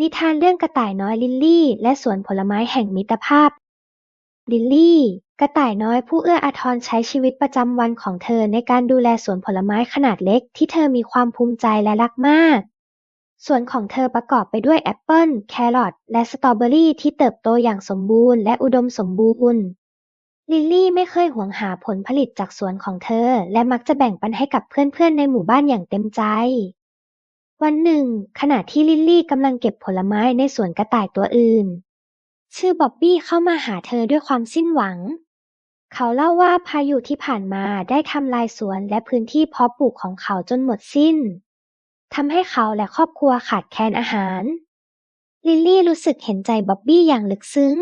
นิทานเรื่องกระต่ายน้อยลิลลี่และสวนผลไม้แห่งมิตรภาพ ลิลลี่ กระต่ายน้อยผู้เอื้ออาทรใช้ชีวิตประจำวันของเธอในการดูแลสวนผลไม้ขนาดเล็กที่เธอมีความภูมิใจและรักมากสวนของเธอประกอบไปด้วยแอปเปิลแครอทและสตรอเบอรี่ที่เติบโตอย่างสมบูรณ์และอุดมสมบูรณ์ ลิลลี่ไม่เคยหวงหาผลผลิตจากสวนของเธอ และมักจะแบ่งปันให้กับเพื่อนๆในหมู่บ้านอย่างเต็มใจ วันหนึ่ง ขณะที่ลิลลี่กำลังเก็บผลไม้ในสวนกระต่ายตัวอื่น ชื่อบ๊อบบี้เข้ามาหาเธอด้วยความสิ้นหวัง เขาเล่าว่าพายุที่ผ่านมาได้ทำลายสวนและพื้นที่เพาะปลูกของเขาจนหมดสิ้นทำให้เขาและครอบครัวขาดแคลนอาหาร ลิลลี่รู้สึกเห็นใจบ๊อบบี้อย่างลึกซึ้ง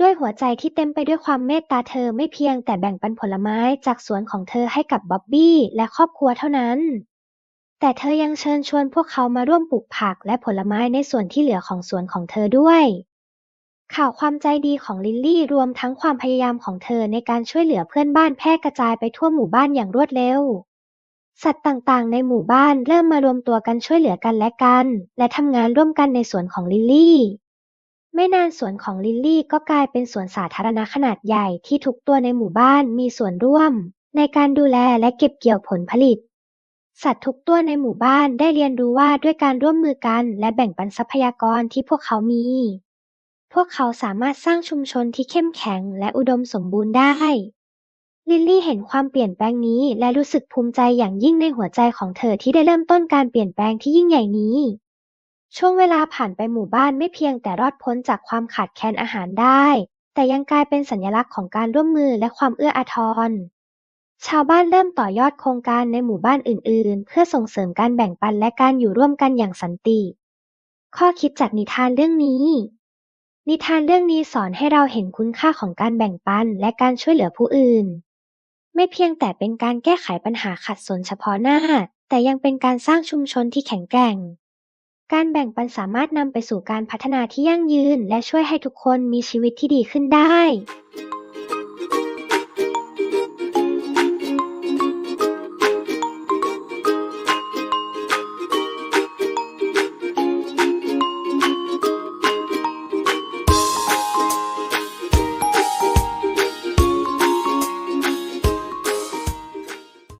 ด้วยหัวใจที่เต็มไปด้วยความเมตตาเธอไม่เพียงแต่แบ่งปันผลไม้จากสวนของเธอให้กับบ๊อบบี้และครอบครัวเท่านั้น แต่เธอยังเชิญชวนพวกเขามาร่วมปลูกผักและผลไม้ในส่วนที่เหลือของสวนของเธอด้วย ข่าวความใจดีของลิลลี่รวมทั้งความพยายามของเธอในการช่วยเหลือเพื่อนบ้านแพร่กระจายไปทั่วหมู่บ้านอย่างรวดเร็ว สัตว์ต่างๆ ในหมู่บ้านเริ่มมารวมตัวกันช่วยเหลือกันและกัน และทำงานร่วมกันในสวนของลิลลี่ไม่นานสวนของลิลลี่ก็กลายเป็นสวนสาธารณะขนาดใหญ่ที่ทุกตัวในหมู่บ้านมีส่วนร่วม ในการดูแลและเก็บเกี่ยวผลผลิต สัตว์ทุกตัวในหมู่บ้านได้เรียนรู้ว่าด้วยการร่วมมือกันและแบ่งปันทรัพยากรที่พวกเขามี พวกเขาสามารถสร้างชุมชนที่เข้มแข็งและอุดมสมบูรณ์ได้ ลิลลี่เห็นความเปลี่ยนแปลงนี้และรู้สึกภูมิใจอย่างยิ่งในหัวใจของเธอที่ได้เริ่มต้นการเปลี่ยนแปลงที่ยิ่งใหญ่นี้ ช่วงเวลาผ่านไปหมู่บ้านไม่เพียงแต่รอดพ้นจากความขาดแคลนอาหารได้ แต่ยังกลายเป็นสัญลักษณ์ของการร่วมมือและความเอื้ออาทร ชาวบ้านเริ่มต่อยอดโครงการในหมู่บ้านอื่น ๆ เพื่อส่งเสริมการแบ่งปันและการอยู่ร่วมกันอย่างสันติ ข้อคิดจากนิทานเรื่องนี้ นิทานเรื่องนี้สอนให้เราเห็นคุณค่าของการแบ่งปันและการช่วยเหลือผู้อื่น ไม่เพียงแต่เป็นการแก้ไขปัญหาขัดสนเฉพาะหน้า แต่ยังเป็นการสร้างชุมชนที่แข็งแกร่ง การแบ่งปันสามารถนำไปสู่การพัฒนาที่ยั่งยืน และช่วยให้ทุกคนมีชีวิตที่ดีขึ้นได้